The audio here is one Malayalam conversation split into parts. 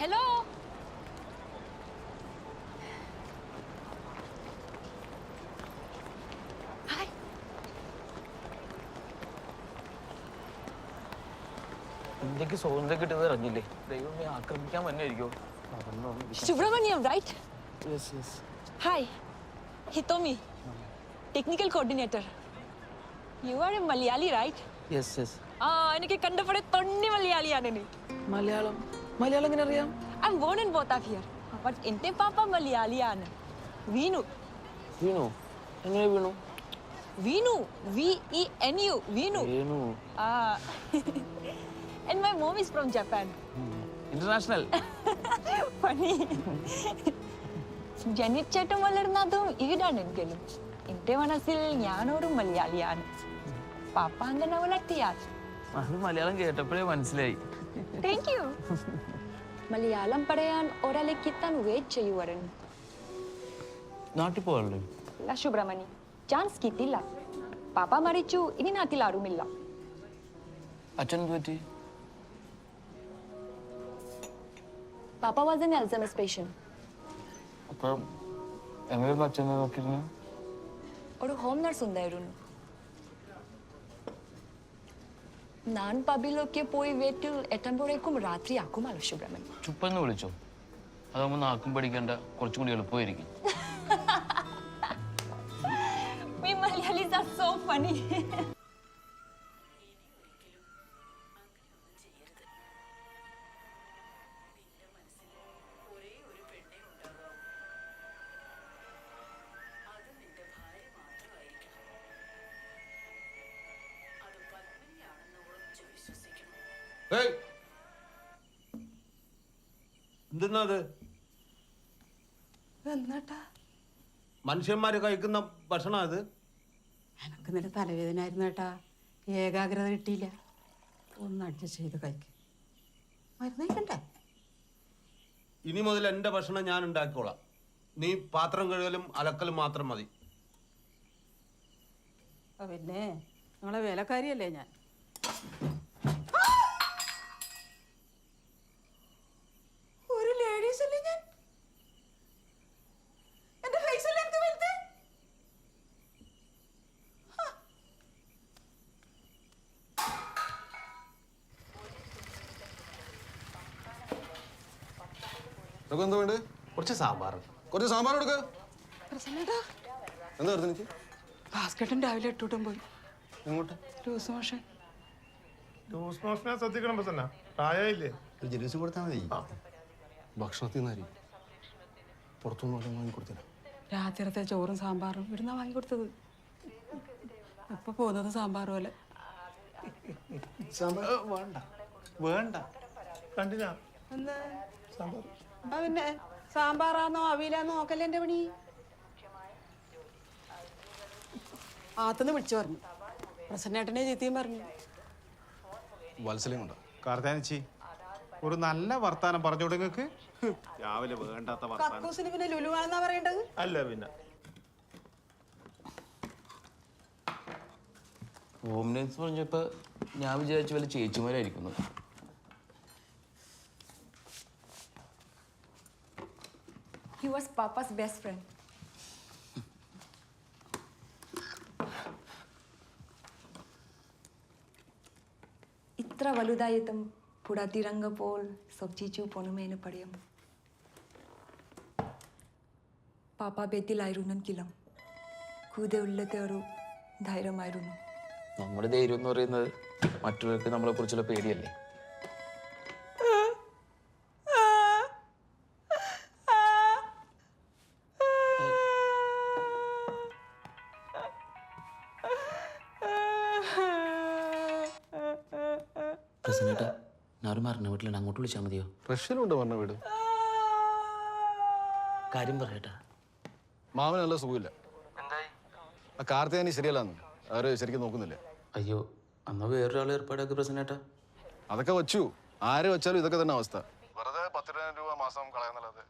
ഹലോ ഹായ് ഇന്ത്യയ്ക്ക് സ്വാതന്ത്ര്യം കിട്ടുന്നത് അറിഞ്ഞില്ലേ? ദൈവമേ ആക്രമിക്കാൻ വന്നായിരിക്കോ? Subrahmanyam right hi Hitomi technical coordinator you are a Malayali right yes yes ആ എനിക്ക് കണ്ടപ്പോഴേ തൊണ്ണി മലയാളിയാണ് നീ. മലയാളം. മലയാളം എങ്ങനെ അറിയാം? I born in both of here but എന്റെ പാപ്പ മലയാളിയാണ്. വീണു. വീണു? എങ്ങനെ വീണു? വീണു. വി ഇ എൻ യു വീണു. വീണു. ആ. And my mom is from Japan international പണി ജനിച്ചിട്ടും വളർന്നതും ഈടാണ് എങ്കിലും. എന്റെ മനസ്സിൽ ഞാനൊരു മലയാളിയാണ്. പാപ്പ അങ്ങനെ വളർത്തിയാൽ. അത് മലയാളം കേട്ടപ്പോഴേ മനസ്സിലായി. താങ്ക് യു മലയാളം പറയാൻ ഒരാളെ കിട്ടാൻ വെയിറ്റ് ചെയ്യുവായിരുന്നു നാട്ടിൽ പോകല്ലേ ഇല്ല സുബ്രഹ്മണി ചാൻസ് കിട്ടില്ല പാപ്പ മരിച്ചു ഇനി നാട്ടിൽ ആരുമില്ല. അച്ഛൻ പറ്റി? പാപ്പ വാസ് എൻ അൽസമസ് പേഷ്യൻ അപ്പം എങ്ങനെയായിരുന്നു അച്ഛനെ നോക്കിയിരുന്നു? ഒരു ഹോം നഴ്സ് ഉണ്ടായിരുന്നു. ഞാൻ പബിലൊക്കെ പോയി വീട്ടിൽ എത്തുമ്പോഴേക്കും രാത്രി ആക്കുമല്ലോ സുബ്രഹ്മണ്യം ചുപ്പെന്ന് വിളിച്ചോ? അതാകുമ്പോ നാക്കും പഠിക്കേണ്ട കുറച്ചും കൂടി എളുപ്പമായിരിക്കും. We Malayalis are so എന്തെന്നാ അത് എന്നാട്ടാ മനുഷ്യന്മാര് കഴിക്കുന്ന ഭക്ഷണം അത് എനക്ക് നിന്റെ തലവേദന ആയിരുന്നു ഏട്ടാ. ഏകാഗ്രത കിട്ടിയില്ല. ഒന്ന് അഡ്ജസ്റ്റ് ചെയ്ത് കഴിക്ക്. മരുന്ന് കഴിക്കണ്ടേ? ഇനി മുതൽ എന്റെ ഭക്ഷണം ഞാൻ ഉണ്ടാക്കിക്കോളാം. നീ പാത്രം കഴുകലും അലക്കലും മാത്രം മതി. പിന്നെ നിങ്ങളെ വേലക്കാരിയല്ലേ ഞാൻ ഒരു ലേഡീസ് അല്ലേ ഞാൻ എന്റെ ഫേസ് അല്ലേ എനിക്ക് വലുത് ഇതൊക്കെ എന്താ വേണ്ടത്? കുറച്ച് സാമ്പാർ. കുറച്ച് സാമ്പാർ എടുക്ക എന്താ എടുത്ത് എനിക്ക് ഭാസ്കട്ടൻ രാവിലെ ഇട്ടൂട്ടും പോയി. എങ്ങോട്ട്? Loose motion. ലൂസ് മോഷനെ ശ്രദ്ധിക്കണം പ്രസന്ന. പ്രായമായില്ലേ? ഒരു ജലൂസ് കൊടുത്താൽ മതി. ഭക്ഷണത്തിൽ നിന്നാരി പുറത്തുനിന്ന് വല്ലതും വാങ്ങി കൊടുത്തില്ല. രാത്രിത്തെ ചോറും സാമ്പാറും ഇവിടുന്ന വാങ്ങിക്കൊടുത്തത് ഇപ്പൊ പോകുന്നത് സാമ്പാർ പോലെ. വേണ്ട. വേണ്ട. കണ്ടിനാ? ആ പിന്നെ സാമ്പാറാന്നോ അവിയിലാന്നോ നോക്കല്ലേ എന്റെ പണി? ആത്തുനിന്ന് വിളിച്ചു പറഞ്ഞു. പ്രസന്നേട്ടനെ ചീത്തയും പറഞ്ഞു. വത്സലയും കാർത്താനച്ചി ഒരു നല്ല വർത്താനം പറഞ്ഞു നിങ്ങൾക്ക് രാവിലെ വേണ്ടാത്ത വർത്താനം. കക്കൂസിന് പിന്നെ ലുലുവാണെന്നാ പറയേണ്ടത്? അല്ല പിന്നെ. ഹോം നേഴ്സ് പറഞ്ഞപ്പോൾ ഞാൻ വിചാരിച്ച വല്ല ചേച്ചിമാരായിരിക്കുന്നു. He was Papa's best friend. ഇത്ര വലുതായിട്ടും പുടത്തിറങ്ങപ്പോൾ സബ്ജിച്ചു പൊണുമേന് പടയും പാപ്പ ബെത്തിലായിരുന്നെങ്കിലും കൂതെ ഉള്ളത് ഒരു ധൈര്യമായിരുന്നു. നമ്മുടെ ധൈര്യം എന്ന് പറയുന്നത് മറ്റുള്ളവർക്ക് നമ്മളെ കുറിച്ചുള്ള പേടിയല്ലേ? ഞാൻ ഒരു മരണ അങ്ങോട്ട് വിളിച്ചാൽ മതിയോ? റഷ്യയിലുണ്ട് പറഞ്ഞ വീട്. കാര്യം പറയട്ടാ മാമന് നല്ല സുഖമില്ല. ആ കാർത്തിയാനി ശരിയല്ലാന്ന്. ആര് ശരിക്കും നോക്കുന്നില്ല? അയ്യോ അന്ന് വേറൊരാൾ ഏർപ്പാടാക്കി പ്രസന്നേട്ടാ അതൊക്കെ വച്ചു. ആര് വെച്ചാലും ഇതൊക്കെ തന്നെ അവസ്ഥ. വെറുതെ പത്തിരണ്ടായിരം രൂപ മാസം കളയുന്നല്ലാതെ.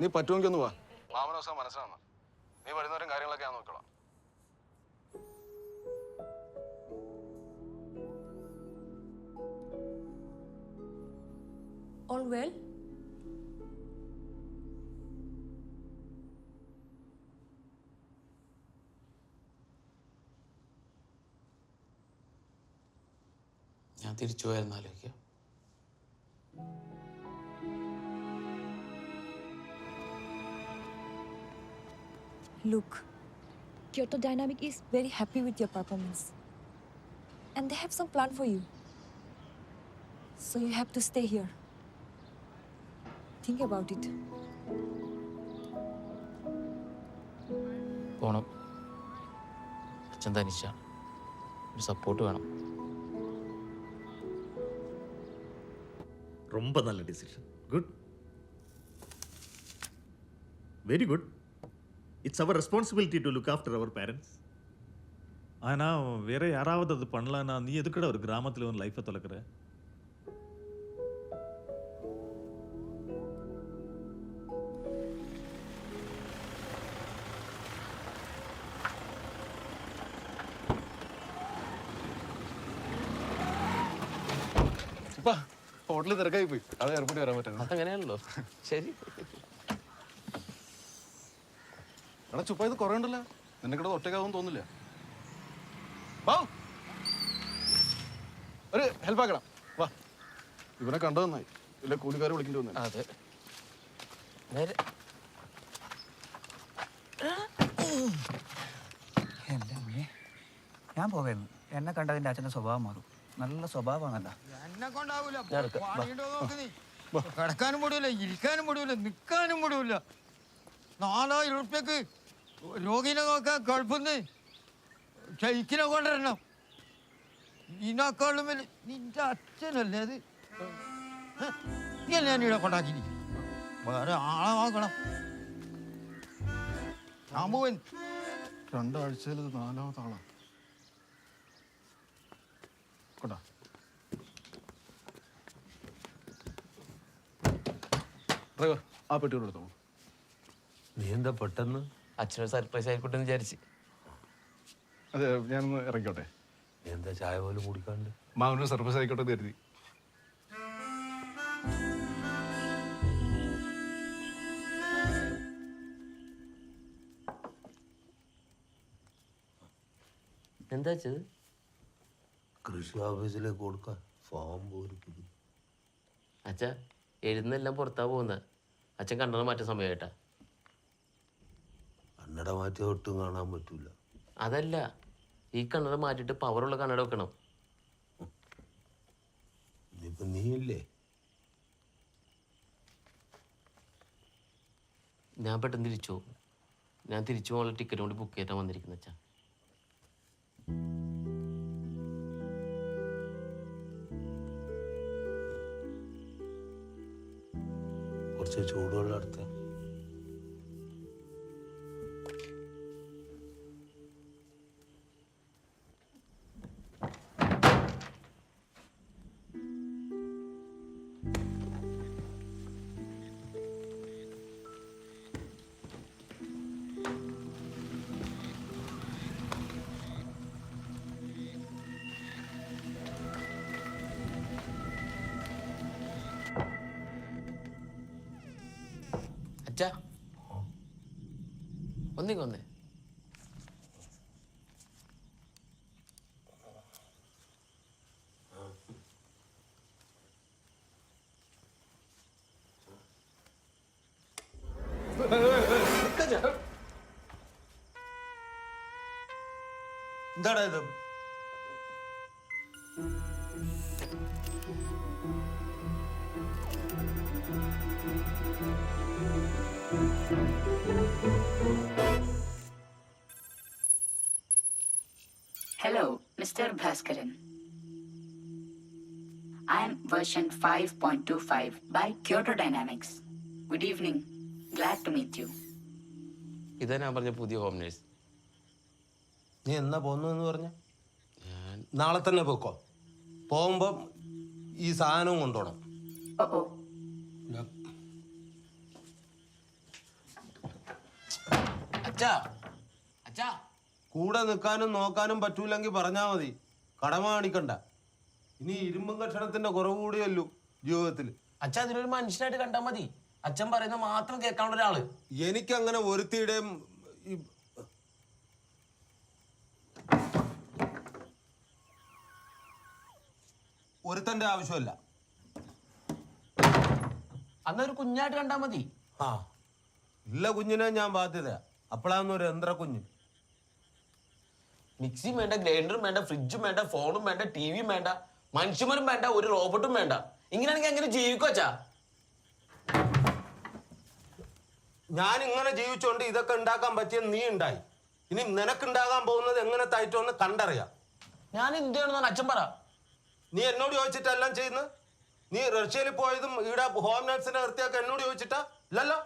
നീ പറ്റുമെങ്കിൽ ഒന്ന് വാ. മാമന ദിവസം മനസ്സിലാന്ന് നീ വരുന്നവരും കാര്യങ്ങളൊക്കെ well? Look, Kyoto Dynamic is very happy with your performance. And they have some plan for you. So you have to stay here. Think about it. പോണം അച്ഛൻ തനിച്ചാണ് ഒരു സപ്പോർട്ട് വേണം ரொம்ப நல்ல decision good very good it's our responsibility to look after our parents ஆனால் வேற யாராவது அது பண்ணலான்னா நீ எதுக்குடா ஒரு கிராமத்தில் ஒரு லைஃப்பை தொலைக்கிற ഹോട്ടലിൽ തിരക്കായി പോയി. അത് എയർപോർട്ടിൽ വരാൻ പറ്റുന്നത് അതങ്ങനെയാണല്ലോ. ശരി. എടാ ചുപ്പ ഇത് കുറേ ഉണ്ടല്ലോ. നിനക്കിടെ ഒറ്റക്കാവും തോന്നില്ല വാ. ഒരു ഹെൽപ്പ് ആക്കണം. വാ. ഇവനെ കണ്ടത് നന്നായി. ഇല്ല കൂലിക്കാരെ വിളിക്കേണ്ടി വന്നു. അതെ. നേരെ. എന്റെ അമ്മേ ഞാൻ പോകായിരുന്നു എന്നെ കണ്ടതിന്റെ അച്ഛന്റെ സ്വഭാവം മാറും. നല്ല സ്വഭാവമാണല്ലോ. ഞാൻ കിടക്കാനും മുടിയില്ല ഇരിക്കാനും മുടിയില്ല നിൽക്കാനും മുടിയില്ല നാലായിരം ഉറുപ്പ്യക്ക് രോഗിനെ നോക്കാൻ ഗൾഫിന്ന് ചൈക്കിനെ കൊണ്ടുവരണം. ഇതിനേക്കാളും വലിയ നിന്റെ അച്ഛനല്ലേ അത്? എന്നെ ഇവിടെ കൊണ്ടാക്കി വേറെ ആളെ നോക്കണം. ഞാൻ രണ്ടാഴ്ചയിൽ നാലാമത്തെ ഡ്രൈവർ ആ പെട്ടിയോട് എടുത്തോ. നീ എന്താ പെട്ടെന്ന്? അച്ഛനൊരു സർപ്രൈസ് ആയിക്കോട്ടെ എന്ന് വിചാരിച്ച്. അതെ ഞാനൊന്ന് ഇറങ്ങിക്കോട്ടെ. നീ എന്താ ചായ പോലും കുടിക്കാണ്ട്? മാമനൊരു സർപ്രൈസ് ആയിക്കോട്ടെ എന്ന് കരുതി. എന്താ വെച്ചത് കൃഷി ഓഫീസിലേക്ക് കൊടുക്കാൻ ഫോം പോലും അച്ഛ എഴുന്നെല്ലാം പുറത്താ പോകുന്നത് അച്ഛൻ കണ്ണട മാറ്റ സമയമായിട്ടാ. കണ്ണട മാറ്റി ഒട്ടും കാണാൻ പറ്റൂല. അതല്ല ഈ കണ്ണട മാറ്റിയിട്ട് പവറുള്ള കണ്ണട വെക്കണം. ഇനിയിപ്പോ നീയില്ലേ? ഞാൻ പെട്ടെന്ന് തിരിച്ചു ഞാൻ തിരിച്ചു പോകാനുള്ള ടിക്കറ്റ് കൂടി ബുക്ക് ചെയ്തിട്ടാണ് വന്നിരിക്കുന്നത് അച്ഛാ. കുറച്ച് ചൂടുവെള്ളം എടുത്ത ഒന്നിങ്ങ വന്നേ എന്താടാ ഇത് Hello, Mr. Bhaskaran. I am version 5.25 by Kyoto Dynamics. Good evening. Glad to meet you. ഇതാ ഞാൻ പറഞ്ഞ പുതിയ ഹോം നേഴ്സ് നീ എന്നാ പോന്നെന്ന് പറഞ്ഞ ഞാൻ നാളെ തന്നെ പോക്കോ പോകുമ്പോ ഈ സാധനവും കൊണ്ടുപോകണം Oh, oh. അച്ഛാ അച്ഛാ കൂടെ നിൽക്കാനും നോക്കാനും പറ്റൂലെങ്കിൽ പറഞ്ഞാൽ മതി. കടമ കാണിക്കണ്ട ഇനി ഇരുമ്പും കഷണത്തിന്റെ കുറവ് കൂടിയല്ലോ ജീവിതത്തിൽ അച്ഛൻ അതിനൊരു മനുഷ്യനായിട്ട് കണ്ടാൽ മതി. അച്ഛൻ പറയുന്ന മാത്രം കേൾക്കാനുള്ള ഒരാൾ. എനിക്കങ്ങനെ ഒരുത്തിയുടെയും ഒരുത്തന്റെ ആവശ്യമല്ല. അന്നൊരു കുഞ്ഞായിട്ട് കണ്ടാ മതി. ആ. ഇല്ല കുഞ്ഞിനെ ഞാൻ ബാധ്യത അപ്പോഴാന്നൊരു യന്ത്ര കുഞ്ഞ് മിക്സിയും വേണ്ട ഗ്രൈൻഡറും വേണ്ട ഫ്രിഡ്ജും വേണ്ട ഫോണും വേണ്ട ടി വിയും വേണ്ട മനുഷ്യന്മാരും വേണ്ട ഒരു റോബോട്ടും വേണ്ട. ഇങ്ങനെയാണെങ്കിൽ എങ്ങനെ ജീവിക്കോച്ചാ ഞാൻ ഇങ്ങനെ ജീവിച്ചോണ്ട് ഇതൊക്കെ ഉണ്ടാക്കാൻ പറ്റിയ നീ ഉണ്ടായി. ഇനി നിനക്കുണ്ടാകാൻ പോകുന്നത് എങ്ങനെ തായിട്ടോന്ന് കണ്ടറിയാം. ഞാൻ എന്ത് ചെയ്യണമെന്നാണ് അച്ഛൻ പറ. നീ എന്നോട് ചോദിച്ചിട്ടെല്ലാം ചെയ്യുന്നത്? നീ റഷ്യയിൽ പോയതും ഇവിടെ ഹോം നഴ്സിനെ നിർത്തിയൊക്കെ എന്നോട് ചോദിച്ചിട്ടാ? ഇല്ലല്ലോ.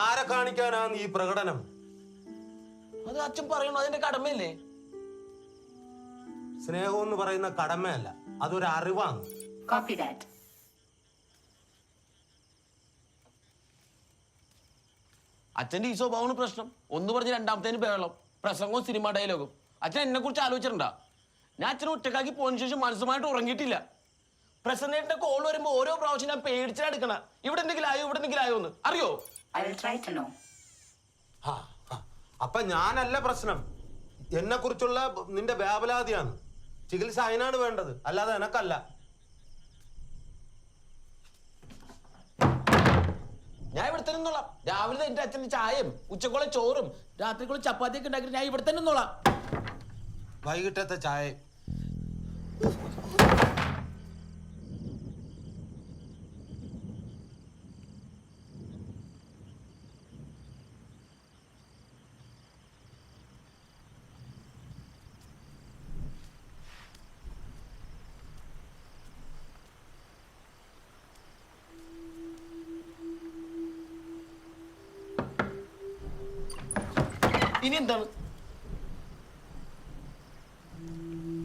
ആരെ കാണിക്കാനാണ് ഈ പ്രകടനം? അത് അച്ഛൻ പറയുന്നു അതിന്റെ കടമയില്ലേ സ്നേഹം എന്ന് പറയുന്ന കടമയല്ല അതൊരു അറിവാണ്. കോപ്പി ഡാറ്റ് അച്ഛന്റെ ഈ സ്വഭാവമാണ് പ്രശ്നം. ഒന്ന് പറഞ്ഞ് രണ്ടാമത്തേന് ബഹളം പ്രസംഗവും സിനിമ ഡയലോഗും അച്ഛൻ എന്നെ കുറിച്ച് ആലോചിച്ചിട്ടുണ്ടാ? ഞാൻ അച്ഛനെ ഒറ്റക്കാക്കി പോയതിനു ശേഷം മനസ്സുമായിട്ട് ഉറങ്ങിയിട്ടില്ല. പ്രസന്റേറ്റിന്റെ കോൾ വരുമ്പോ ഓരോ പ്രാവശ്യം ഞാൻ പേടിച്ചാ എടുക്കണ. ഇവിടെ എന്തെങ്കിലും ആയോ ഇവിടെ എന്തെങ്കിലും ആയോ എന്ന്. അറിയോ? I will try to know. ആ, ആ. അപ്പൊ ഞാനല്ല പ്രശ്നം. എന്നെ കുറിച്ചുള്ള നിന്റെ വ്യാപലാതിയാണ്. ചികിത്സ അതിനാണ് വേണ്ടത്. അല്ലാതെ എനക്കല്ല. ഞാൻ ഇവിടെ തന്നെ നിന്നോളാം. രാവിലെ എന്റെ അച്ഛന്റെ ചായയും ഉച്ചക്കുള്ള ചോറും രാത്രിക്കുള്ള ചപ്പാത്തിയൊക്കെ ഉണ്ടാക്കി ഞാൻ ഇവിടെ തന്നെ നിന്നോളാം. വൈകിട്ടത്തെ ചായ. ഇനി എന്താണ്?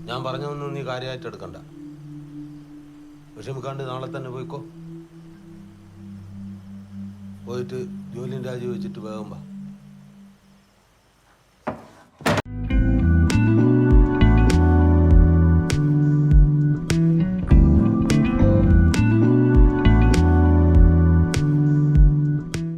ഞാൻ പറഞ്ഞതൊന്നും നീ കാര്യമായിട്ട് എടുക്കണ്ട. വിഷമിക്കാണ്ട് നാളെ തന്നെ പോയിക്കോ. പോയിട്ട് ജോലിയും രാജി വെച്ചിട്ട് വേഗം വാ.